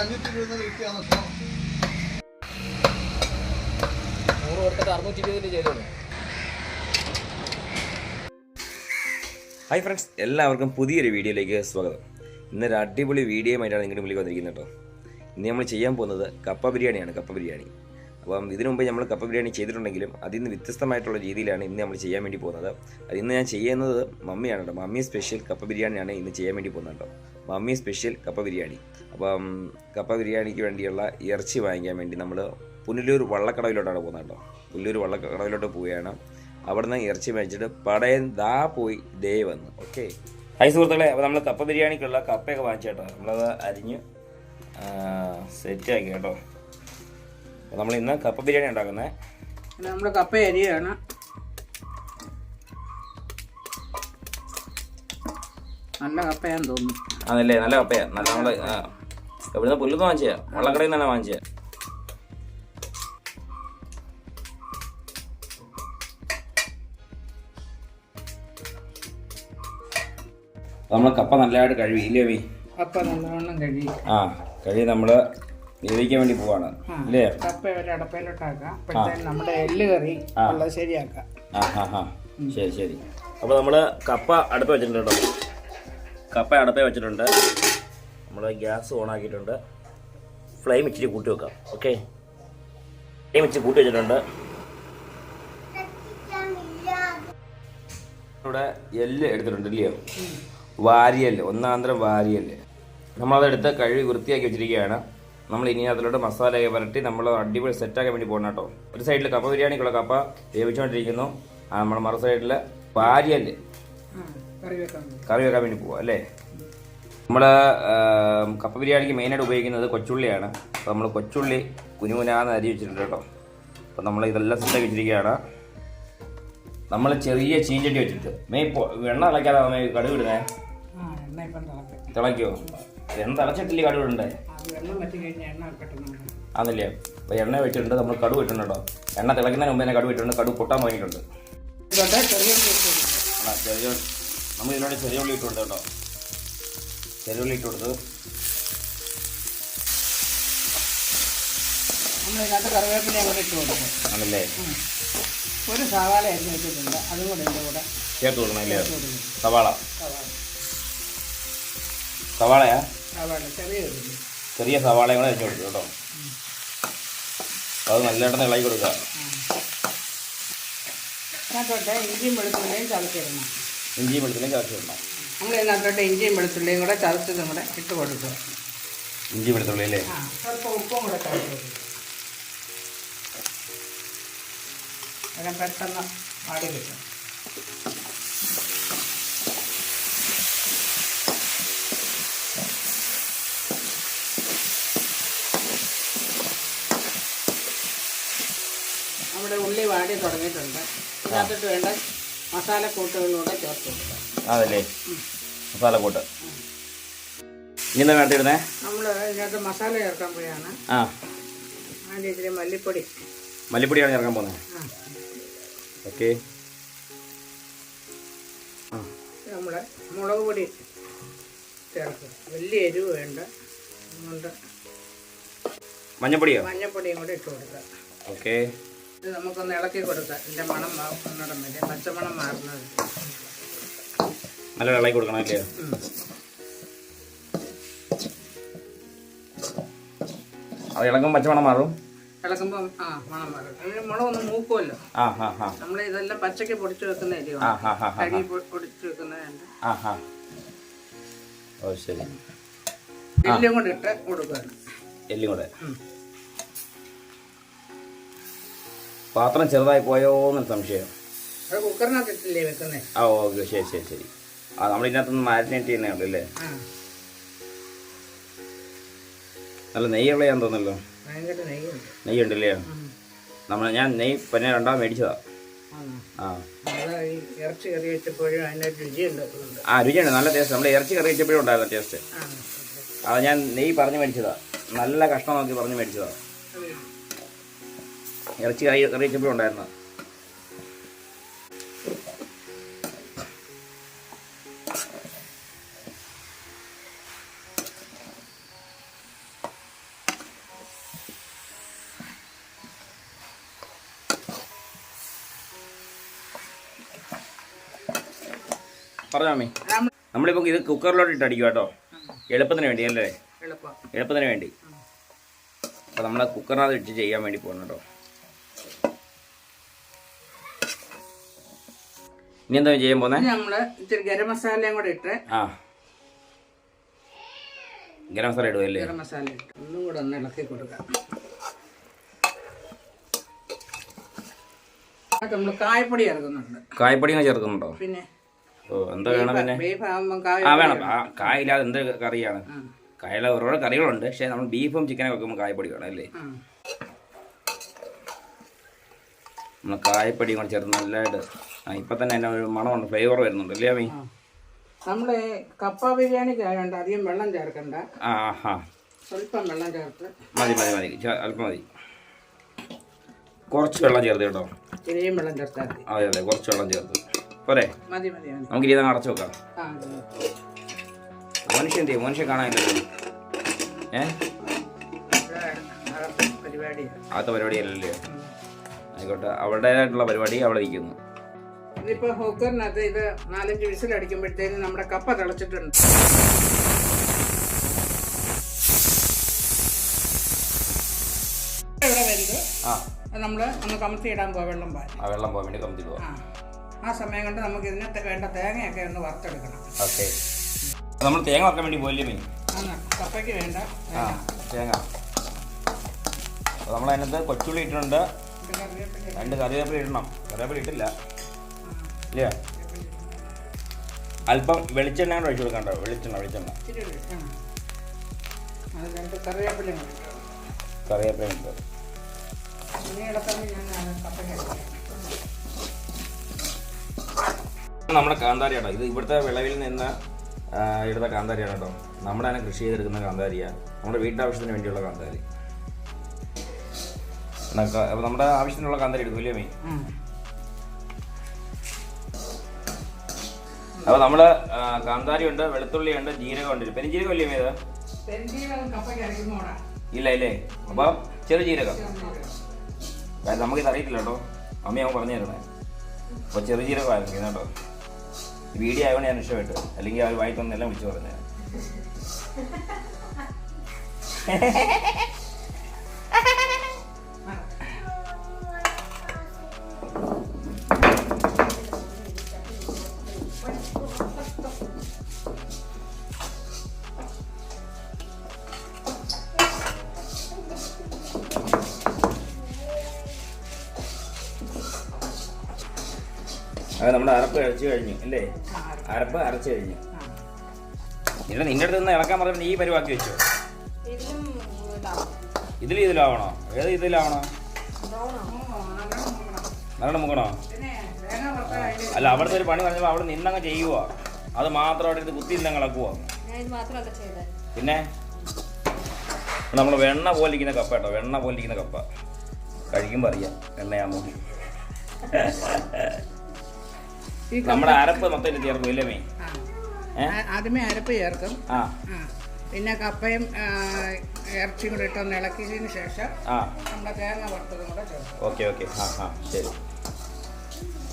അഞ്ഞൂറ്റി ഇരുപത് നൂറ് കൊടുത്തിട്ട് അറുന്നൂറ്റി ഇരുപതിന് ചെയ്തോളൂ. ഹായ് ഫ്രണ്ട്സ് എല്ലാവർക്കും പുതിയൊരു വീഡിയോയിലേക്ക് സ്വാഗതം. ഇന്നൊരു അടിപൊളി വീഡിയോയുമായിട്ടാണ് നിങ്ങളുടെ മുമ്പിൽ വന്നിരിക്കുന്നത് കേട്ടോ. ഇന്ന് നമ്മൾ ചെയ്യാൻ പോകുന്നത് കപ്പ ബിരിയാണിയാണ് കപ്പ ബിരിയാണി. അപ്പം ഇതിനു മുമ്പ് നമ്മൾ കപ്പ ബിരിയാണി ചെയ്തിട്ടുണ്ടെങ്കിലും അതിൽ നിന്ന് വ്യത്യസ്തമായിട്ടുള്ള രീതിയിലാണ് ഇന്ന് നമ്മൾ ചെയ്യാൻ വേണ്ടി പോകുന്നത്. അത് ഇന്ന് ഞാൻ ചെയ്യുന്നത് മമ്മിയാണ് കേട്ടോ. മമ്മി സ്പെഷ്യൽ കപ്പ ബിരിയാണിയാണ് ഇന്ന് ചെയ്യാൻ വേണ്ടി പോകുന്നത് കേട്ടോ. മമ്മി സ്പെഷ്യൽ കപ്പ ബിരിയാണി. അപ്പം കപ്പ ബിരിയാണിക്ക് വേണ്ടിയുള്ള ഇറച്ചി വാങ്ങിക്കാൻ വേണ്ടി നമ്മൾ പുനലൂർ വള്ളക്കടവിലോട്ടാണ് പോകുന്നത് കേട്ടോ. പുനലൂർ വള്ളക്കടവിലോട്ട് പോവുകയാണ്. അവിടുന്ന് ഇറച്ചി മേടിച്ചിട്ട് പടയൻ ദാ പോയി ദേ വന്നു. ഓക്കെ? ഹൈ സുഹൃത്തുക്കളെ അപ്പോൾ നമ്മൾ കപ്പ ബിരിയാണിക്കുള്ള കപ്പയൊക്കെ വാങ്ങിച്ചേട്ടോ നമ്മളത് അരിഞ്ഞ് സെറ്റാക്കി കേട്ടോ. അപ്പോൾ നമ്മൾ ഇന്ന് കപ്പ ബിരിയാണി ഉണ്ടാക്കുന്നത് നമ്മൾ നമ്മുടെ കപ്പ അരിയാണ്. നല്ല കപ്പയാന്ന് തോന്നുന്നു. അതല്ലേ നല്ല കപ്പയാണ് നല്ല നമ്മൾ എവിടുന്ന് പുല്ലൊന്നും വാങ്ങിച്ച. വള്ളക്കടയിൽ നിന്നാണ് വാങ്ങിച്ചത് നമ്മൾ കപ്പ നല്ലതായിട്ട് കഴുകി ഇല്ലേ മീ കപ്പ നല്ലവണ്ണം കഴുകി. ആ കഴുകി നമ്മൾ വേവിക്കാൻ വേണ്ടി പോവാണ് അല്ലേ കപ്പ ഒരു അടപ്പയിലോട്ടാക്കാം. നമ്മുടെ എല്ല് കറി ഉള്ളത് ശരിയാക്കാം. ആ ഹാ ഹാ ശരി ശരി. അപ്പോൾ നമ്മൾ കപ്പ അടുപ്പ് വെച്ചിട്ടുണ്ട് കേട്ടോ. കപ്പ അടുപ്പേ വെച്ചിട്ടുണ്ട്. നമ്മൾ ഗ്യാസ് ഓൺ ആക്കിയിട്ടുണ്ട് ഫ്ലെയിം ഇച്ചിരി കൂട്ടി വെക്കാം. ഓക്കെ ഫ്ലെയിം ഇച്ചിരി കൂട്ടി വെച്ചിട്ടുണ്ട്. ഇവിടെ എല്ല് എടുത്തിട്ടുണ്ട് ഇല്ലയോ വാരിയല്ല്. ഒന്നാന്തരം വാരിയല്ല്. നമ്മളതെടുത്ത് കഴുകി വൃത്തിയാക്കി വെച്ചിരിക്കുകയാണ്. നമ്മൾ ഇനി അതിലോട്ട് മസാലയൊക്കെ വരട്ടി നമ്മൾ അടിപൊളി സെറ്റാക്കാൻ വേണ്ടി പോകണം കേട്ടോ. ഒരു സൈഡിൽ കപ്പ ബിരിയാണിക്കുള്ള കപ്പ വേവിച്ചുകൊണ്ടിരിക്കുന്നു ആ, നമ്മൾ മറു സൈഡിൽ മതി. കറി വെക്കാൻ വേണ്ടി പോവാം അല്ലേ? നമ്മൾ കപ്പ ബിരിയാണിക്ക് മെയിനായിട്ട് ഉപയോഗിക്കുന്നത് കൊച്ചുള്ളിയാണ്. അപ്പോൾ നമ്മൾ കൊച്ചുള്ളി കുനുകുനാന്ന് അരി വെച്ചിട്ടുണ്ട് കേട്ടോ. അപ്പോൾ നമ്മൾ ഇതെല്ലാം സെറ്റ് വെച്ചിരിക്കുകയാണ്. നമ്മൾ ചെറിയ ചീഞ്ചട്ടി വെച്ചിട്ട് മെയ് വെണ്ണ തിളയ്ക്കാതെ മെയ് കടുക് ഇടുന്നേ? തിളയ്ക്കോ? എണ്ണ തിളച്ചിട്ടില്ലേ കടുക് ഇടണ്ടേ? ആന്നല്ലേ അപ്പോൾ എണ്ണ വെച്ചിട്ടുണ്ട് നമ്മൾ കടുക് ഇട്ടിട്ടുണ്ട് കേട്ടോ. എണ്ണ തിളയ്ക്കുന്നതിന് മുമ്പ് തന്നെ കടുക് ഇട്ടിട്ടുണ്ട്. കടുക് പൊട്ടാൻ തുടങ്ങിയിട്ടുണ്ട്. ചെറിയ നമ്മൾ ഇതിനോട് ചെറിയ ഉള്ളി ഇട്ടുണ്ട് കേട്ടോ. ചെറിയ ഉള്ളി ഇട്ട് കൊടുത്തു നമ്മൾ ഇതിനകത്ത് കറിവേപ്പിലയും കൂടെ ഇട്ട് കൊടുക്കും. ആണല്ലേ? ഒരു സവാള അരിഞ്ഞ് വെച്ചിട്ടുണ്ട്. അതും കൂടെ എന്റെ കൂടെ ചേർത്ത് കൊടുക്കണം അല്ലേ? സവാള. സവാള. സവാളയാ? സവാള ചെറിയ സവാളയും കൂടെ അരിഞ്ഞു കൊടുത്തു കേട്ടോ. അത് നല്ലയിടത്ത് ഇളകി കൊടുക്കുക. ഇഞ്ചിയും വെളുത്തുള്ളിയും ചതച്ചിടണം. ഇഞ്ചിയും വെളുത്തുള്ളിയും ചതച്ച് വിടണം നമ്മൾ ഇതിനകത്തോട്ട് ഇഞ്ചിയും വെളുത്തുള്ളിയും കൂടെ ചതച്ചതും കൂടെ ഇട്ട് കൊടുക്കുക. ഇഞ്ചി വെളുത്തുള്ളി അല്ലേ? ആ സ്വല്പം ഉപ്പും കൂടെ ചേർത്ത് കൊടുക്കുക. പെട്ടെന്ന് പാടി കിട്ടും. നമ്മുടെ ഉള്ളി വാടി തുടങ്ങിയിട്ടുണ്ട്. അതിനകത്തോട്ട് വേണ്ട മസാലക്കൂട്ടുകളിലൂടെ ചേർത്ത് കൊടുക്കുക അതല്ലേ? മസാലക്കൂട്ട്. ഇനി എന്താ കാട്ടിയിരുന്നേ നമ്മൾ ഇതിനകത്ത് മസാല ചേർക്കാൻ പോയാണ്. ആ. അതിന്റെ ഇതിൽ മല്ലിപ്പൊടി. മല്ലിപ്പൊടിയാണ് ചേർക്കാൻ പോകുന്നത്. ഓക്കെ. നമ്മുടെ നമ്മൾ മുളക് പൊടി ചേർക്കും. വലിയ എരിവ് വേണ്ട. അതുകൊണ്ട് മഞ്ഞപ്പൊടിയോ? മഞ്ഞപ്പൊടിയും കൂടെ ഇട്ട് കൊടുക്കുക ഓക്കെ. ഇത് നമുക്കൊന്ന് ഇളക്കി കൊടുക്കാം. ഇതിന്റെ മണം മാറുന്നിടം വരെ. പച്ചമണം മാറുന്നത് നല്ല വെള്ളം കൊടുക്കണം അല്ലേ? അത് ഇളകും പച്ചമണം മാറും? ആ മണം മാറും. മുളകൊന്ന് മൂക്കുമല്ലോ. നമ്മൾ ഇതെല്ലാം പൊടിച്ച് വെക്കുന്ന പൊടിച്ച് വെക്കുന്നതുണ്ട് ഓ ശരി. എല്ലും കൂടെ ഇട്ട് കൊടുക്കുകയാണ് എല്ലും കൂടെ. പാത്രം ചെറുതായി പോയോ എന്നൊരു സംശയം. കുക്കറിനകത്ത് ഇട്ടില്ലേ വെക്കുന്നേ? ആ ഓക്കെ ശരി ശരി ശരി. ആ നമ്മൾ ഇതിനകത്തൊന്ന് മാരിനേറ്റ് ചെയ്യുന്നേ ഉള്ളു അല്ലേ നല്ല നെയ്യുള്ളതാന്ന് തോന്നല്ലോ ഭയങ്കര നെയ്യുണ്ട്. നെയ്യുണ്ടല്ലേ? ഉം. നമ്മൾ ഞാൻ നെയ്യ് പിന്നെ രണ്ടാമത് മേടിച്ചതാ. ആ. ആ രുചിയുണ്ട്. നല്ല ടേസ്റ്റ് നമ്മൾ ഇറച്ചി കറി വെച്ചപ്പോഴും ഉണ്ടായിരുന്നു ടേസ്റ്റ് ആ അത് ഞാൻ നെയ്യ് പറഞ്ഞു മേടിച്ചതാ. നല്ല കഷ്ണം നോക്കി പറഞ്ഞു മേടിച്ചതാ. ഇറച്ചി കറി കറി വെച്ചപ്പോഴും ഉണ്ടായിരുന്നു. പറഞ്ഞോ മമ്മി നമ്മളിപ്പോ ഇത് കുക്കറിലോട്ട് ഇട്ട് അടിക്കുക കേട്ടോ എളുപ്പത്തിന് വേണ്ടി അല്ലേ? എളുപ്പം. എളുപ്പത്തിന് വേണ്ടി. അപ്പോൾ നമ്മൾ കുക്കറിനകത്ത് ഇട്ട് ചെയ്യാൻ വേണ്ടി പോകണം കേട്ടോ ഇനി എന്താ ചെയ്യാൻ പോന്നെ നമ്മൾ ഇച്ചിരി ഗരം മസാലയും കൂടെ ഇട്ട് ആ. ഗരം മസാല ഇടുവല്ലേ? ഗരം മസാല ഇട്ട് ഒന്നും കൂടെ ഒന്ന് ഇളക്കി കൊടുക്കാം. നമ്മൾ കായപ്പൊടി ചേർക്കുന്നുണ്ട്. കായപ്പൊടി ചേർക്കുന്നുണ്ടോ? പിന്നെ ഓ എന്താ വേണം പിന്നെ? ആ വേണം. ആ കായില്ലാതെ എന്ത് കറിയാണ്? കായില്ലാതെ ഒരുപാട് കറികളുണ്ട്. പക്ഷേ നമ്മൾ ബീഫും ചിക്കനും വെക്കുമ്പോൾ കായപ്പൊടി വേണം അല്ലേ? നമ്മൾ കായപ്പൊടി കൂടെ ചേർത്ത് നല്ലതായിട്ട് ആ ഇപ്പം തന്നെ എന്റെ ഒരു മണമുണ്ട് ഫ്ലേവർ വരുന്നുണ്ട് അല്ലേ അമ്മ? നമ്മൾ കപ്പ ബിരിയാണിക്ക് ആയതുകൊണ്ട് അധികം വെള്ളം ചേർക്കണ്ട. ആ ആ സ്വല്പം വെള്ളം ചേർത്ത്. മതി മതി മതി. അല്പം മതി. കുറച്ച് വെള്ളം ചേർത്ത് കേട്ടോ. ചെറിയ വെള്ളം ചേർത്താൽ അതെ അതെ കുറച്ച് വെള്ളം ചേർത്ത്. പോരെ? നമുക്ക് ഇനി അടച്ചു വെക്കാം. മതി. മനുഷ്യൻ എന്ത് ചെയ്യും? മനുഷ്യൻ കാണാനില്ലല്ലോ ഏ? ഇവിടെ പരിപാടി അല്ലല്ലേ ആദ്യത്തെ പരിപാടിയല്ലല്ലേ? ആയിക്കോട്ടെ. അവരുടേതായിട്ടുള്ള പരിപാടി അവിടെ ഇരിക്കുന്നു. ഇതിപ്പോ ഹോക്കറിനകത്ത് ഇത് നാലഞ്ച് വിസിൽ അടിക്കുമ്പോഴത്തേനും നമ്മുടെ കപ്പ തിളച്ചിട്ടുണ്ട്. ഇവിടെ വരുന്നത് നമ്മൾ ഒന്ന് കമത്തി ഇടാൻ പോവാ വെള്ളം പാൻ ആ വെള്ളം പോകാൻ വേണ്ടി പോവാം. ആ. ആ സമയം കൊണ്ട് നമുക്ക് ഇതിനകത്ത് വേണ്ട തേങ്ങയൊക്കെ ഒന്ന് വറുത്തെടുക്കണം. ഓക്കെ. നമ്മൾ തേങ്ങ വറക്കാൻ വേണ്ടി പോയില്ലേ മീൻ? കപ്പയ്ക്ക് വേണ്ട ആ തേങ്ങ. അപ്പോൾ നമ്മൾ അതിനകത്ത് കൊച്ചുള്ളി ഇട്ടിട്ടുണ്ട്. രണ്ട് കറിവേപ്പില ഇടണം. കറിവേപ്പില ഇട്ടില്ല. ഇല്ല? അല്പം വെളിച്ചെണ്ണ കൂടെ ഒഴിച്ചു കൊടുക്കണ്ടോ? വെളിച്ചെണ്ണ വെളിച്ചെണ്ണ. കറിവേപ്പില. കറിവേപ്പില ഇട്ട്. കാന്താരി. നമ്മുടെ കാന്താരിയാട്ടോ. ഇത് ഇവിടുത്തെ വിളവിൽ നിന്ന് ഇവിടുത്തെ കാന്താരിയാണ് കേട്ടോ. നമ്മുടെ തന്നെ കൃഷി ചെയ്തെടുക്കുന്ന കാന്താരിയാണ് നമ്മുടെ വീട്ടാവശ്യത്തിന് വേണ്ടിയുള്ള കാന്താരി. അപ്പോൾ നമ്മുടെ ആവശ്യത്തിനുള്ള കാന്താരി എടുക്കും ഇല്ലേ മീൻ ഉം. അപ്പോൾ നമ്മൾ കാന്താരി ഉണ്ട് വെളുത്തുള്ളി ഉണ്ട് ജീരകം ഉണ്ട് പെരുംജീരകം ഇല്ലേ മീത് ഇല്ല ഇല്ലേ. അപ്പം ചെറു ജീരകം. നമുക്കിത് അറിയത്തില്ല കേട്ടോ. അമ്മ ഞാൻ പറഞ്ഞു തരണേ. അപ്പോൾ ചെറു ജീരകമായിരുന്നു കേട്ടോ. ഈ വീഡിയോ ആയതുകൊണ്ട് ഞാൻ ഇഷ്ടപ്പെട്ടു അല്ലെങ്കിൽ അവർ വായി വിളിച്ചു പറഞ്ഞു അത് നമ്മുടെ അരപ്പ് അരച്ചു കഴിഞ്ഞു അല്ലേ? അരപ്പ് അരച്ചു കഴിഞ്ഞു. ഇല്ല നിന്റെ അടുത്ത് നിന്ന് ഇളക്കാൻ പറഞ്ഞാൽ ഈ പരിവാക്കി വെച്ചോ? ഇതിൽ ഇതിലാവണോ ഏത് ഇതിലാവണോ നല്ലോണം മുക്കണോ? അല്ല അവിടുത്തെ ഒരു പണി പറഞ്ഞപ്പോ അവിടെ നിന്നങ്ങ് ചെയ്യുക അത് മാത്രം അവിടെ ഇത് കുത്തി നിന്നങ്ങ് ഇളക്കുവോ? പിന്നെ? നമ്മൾ വെണ്ണ പോലിരിക്കുന്ന കപ്പ കേട്ടോ വെണ്ണ പോലിരിക്കുന്ന കപ്പ. കഴിക്കുമ്പോൾ അറിയാം എണ്ണയാമോ ഈ നമ്മുടെ അരപ്പ് മൊത്തം ചേർക്കും ഇല്ലേ മീൻ? ആദ്യമേ അരപ്പ് ചേർക്കും. പിന്നെ കപ്പയും ഇറച്ചിയും കൂടെ ഇട്ടൊന്ന് ഇളക്കിയതിന് ശേഷം ആ. നമ്മുടെ തേങ്ങ വറുത്തതും കൂടെ ചേർക്കും. Okay okay. ആ ആ. ശരി.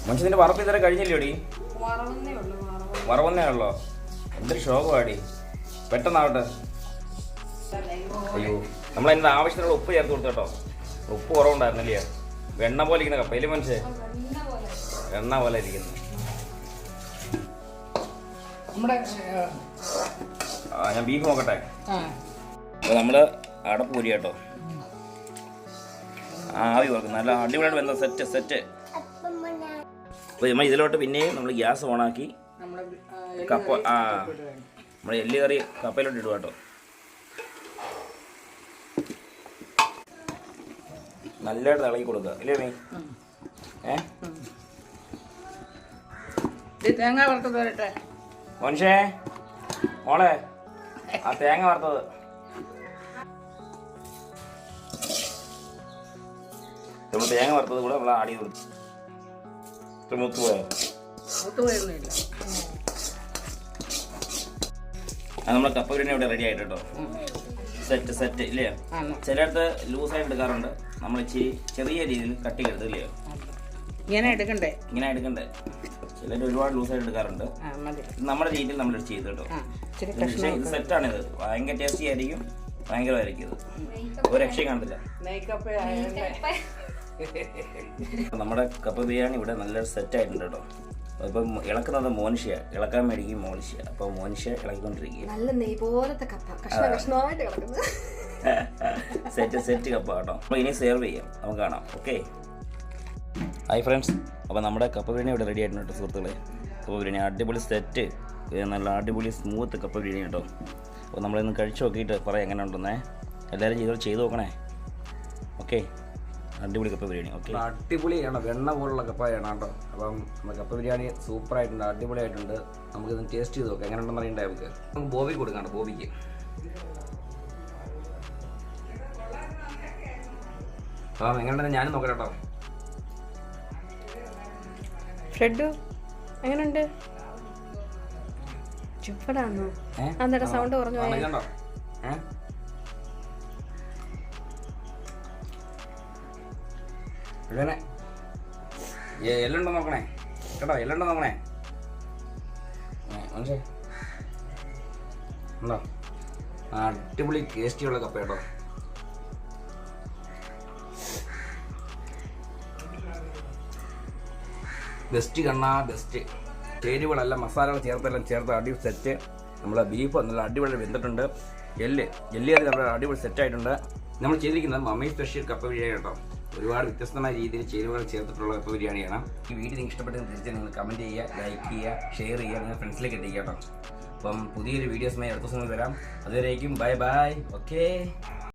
മനുഷ്യന്റെ വറപ്പ് ഇതുവരെ കഴിഞ്ഞില്ലേടി? വറവന്നേ ഉള്ളൂ വറവന്നേ ഉള്ളോ? എന്തൊരു ശോകമാടി. പെട്ടെന്നാവട്ടെ. അയ്യോ നമ്മൾ അതിന്റെ ആവശ്യത്തിനുള്ള ഉപ്പ് ചേർത്ത് കൊടുത്തോ കേട്ടോ. ഉപ്പ് കുറവുണ്ടായിരുന്നില്ലേ വെണ്ണ പോലെ ഇരിക്കുന്ന കപ്പയിൽ ഇല്ലേ മനുഷ്യ? പോലെ. എണ്ണ പോലെ ഇരിക്കുന്നു. നമ്മുടെ ഞാൻ ബീഫ് നോക്കട്ടെ. അപ്പോൾ നമ്മൾ അടപ്പ് ഊരി കേട്ടോ. ആവി വറക്കും നല്ല അടിപൊളിയായിട്ട് വെന്ത സെറ്റ് സെറ്റ് അപ്പോൾ നമ്മൾ ഇതിലോട്ട് പിന്നെയും നമ്മൾ ഗ്യാസ് ഓണാക്കി കപ്പ ആ. നമ്മുടെ എല്ല് കറി കപ്പയിലോട്ട് ഇടുക കേട്ടോ. നല്ലതായിട്ട് ഇളകി കൊടുക്കുക. ഇല്ലേ മീ ഏ? തേങ്ങ വറുത്തത് വരട്ടെ. മനുഷ്യേ മോളെ ആ തേങ്ങ വറുത്തത്. നമ്മൾ തേങ്ങ വറുത്തത് കൂടെ നമ്മൾ ആടി കൊടുത്തു മുത്തു പോയോ? നമ്മുടെ കപ്പ ബിരിയാണി ഇവിടെ റെഡി ആയിട്ട് കേട്ടോ. സെറ്റ് സെറ്റ് ഇല്ലേ? ചിലടത്ത് ലൂസായി ലൂസായിട്ട് എടുക്കാറുണ്ട് നമ്മൾ ഇച്ചിരി ചെറിയ രീതിയിൽ കട്ടി എടുത്ത് ഇങ്ങനെ എടുക്കണ്ടേ? ഇങ്ങനെ എടുക്കണ്ടേ? ചിലർ ഒരുപാട് ലൂസായിട്ട് എടുക്കാറുണ്ട്. നമ്മുടെ രീതിയിൽ നമ്മൾ ചെയ്ത് കേട്ടോ. പക്ഷേ ഇത് സെറ്റാണ് ഇത് ഭയങ്കര ടേസ്റ്റി ആയിരിക്കും. ഭയങ്കരമായിരിക്കും ഇത്. ഒരു രക്ഷയും കാണത്തില്ല നമ്മുടെ കപ്പ ബിരിയാണി ഇവിടെ നല്ലൊരു സെറ്റ് ആയിട്ടുണ്ട് കേട്ടോ. അപ്പം ഇളക്കുന്നത് മോനിഷ്യ. ഇളക്കാൻ മേടിക്കും മോനിഷ്യ. അപ്പൊ മോനിഷ്യ ഇളക്കിക്കൊണ്ടിരിക്കുക നല്ല നെയ് പോലത്തെ കപ്പ കഷ്ണ കഷ്ണമായിട്ട് സെറ്റ് സെറ്റ് കപ്പ കേട്ടോ. അപ്പൊ ഇനി സെർവ് ചെയ്യാം. നമുക്ക് കാണാം. ഓക്കെ ഹായ് ഫ്രണ്ട്സ് അപ്പോൾ നമ്മുടെ കപ്പ ബിരിയാണി ഇവിടെ റെഡി ആയിട്ടുണ്ട് സുഹൃത്തുക്കളെ. കപ്പ ബിരിയാണി അടിപൊളി സെറ്റ് നല്ല അടിപൊളി സ്മൂത്ത് കപ്പ ബിരിയാണി കേട്ടോ. അപ്പോൾ നമ്മളിന്ന് കഴിച്ച് നോക്കിയിട്ട് പറയാം എങ്ങനെ ഉണ്ടെന്നേ. എല്ലാവരും ചെയ്തോ ചെയ്ത് നോക്കണേ. ഓക്കെ അടിപൊളി കപ്പ ബിരിയാണി ഓക്കെ അടിപൊളിയാണ് വെണ്ണ പോലുള്ള കപ്പ ബിരിയാണി കേട്ടോ. അപ്പം നമ്മുടെ കപ്പ ബിരിയാണി സൂപ്പർ ആയിട്ടുണ്ട് അടിപൊളിയായിട്ടുണ്ട്. നമുക്കിത് ടേസ്റ്റ് ചെയ്ത് നോക്കാം. എങ്ങനെ ഉണ്ടെന്ന് അറിയണ്ടേ നമുക്ക്? നമുക്ക് ബോബിക്ക് കൊടുക്കാം ബോബിക്ക്. അപ്പം എങ്ങനെയുണ്ടെന്ന് ഞാനും നോക്കാം കേട്ടോ. ഫ്രെഡു എങ്ങനെയുണ്ട് ചുപ്പടാന്നോ? അന്നേരം സൗണ്ട് കുറഞ്ഞു പോയെ. ഇവനെ. എല്ലുണ്ടോ നോക്കണേ? കേട്ടോ എല്ലുണ്ടോ നോക്കണേ? ഏ, മനസ്സേ ഉണ്ടോ? അടിപൊളി ടേസ്റ്റിയുള്ള കപ്പ കേട്ടോ ബെസ്റ്റ് കണ്ണാ ബെസ്റ്റ് ചേരുവകളെല്ലാം മസാലകൾ ചേർത്തെല്ലാം ചേർത്ത് അടി സെറ്റ്. നമ്മൾ ബീഫ് നല്ല അടിപൊളി വെന്തിട്ടുണ്ട്. എല്ല് എല്ല് അത് നമ്മുടെ അടിപൊളി സെറ്റായിട്ടുണ്ട് നമ്മൾ ചെയ്തിരിക്കുന്നത് മമ്മി സ്പെഷ്യൽ കപ്പ ബിരിയാണി കേട്ടോ. ഒരുപാട് വ്യത്യസ്തമായ രീതിയിൽ ചേരുവകൾ ചേർത്തിട്ടുള്ള കപ്പ ബിരിയാണിയാണ് ഈ വീഡിയോ നിങ്ങൾക്ക് ഇഷ്ടപ്പെട്ടെങ്കിൽ തീർച്ചയായും നിങ്ങൾ കമന്റ് ചെയ്യുക ലൈക്ക് ചെയ്യുക ഷെയർ ചെയ്യുക നിങ്ങൾ ഫ്രണ്ട്സിലേക്ക് എത്തിക്കുക കേട്ടോ. അപ്പം പുതിയൊരു വീഡിയോസുമായി അടുത്ത സമയം വരാം. അതുവരേക്കും ബൈ ബൈ ഓക്കേ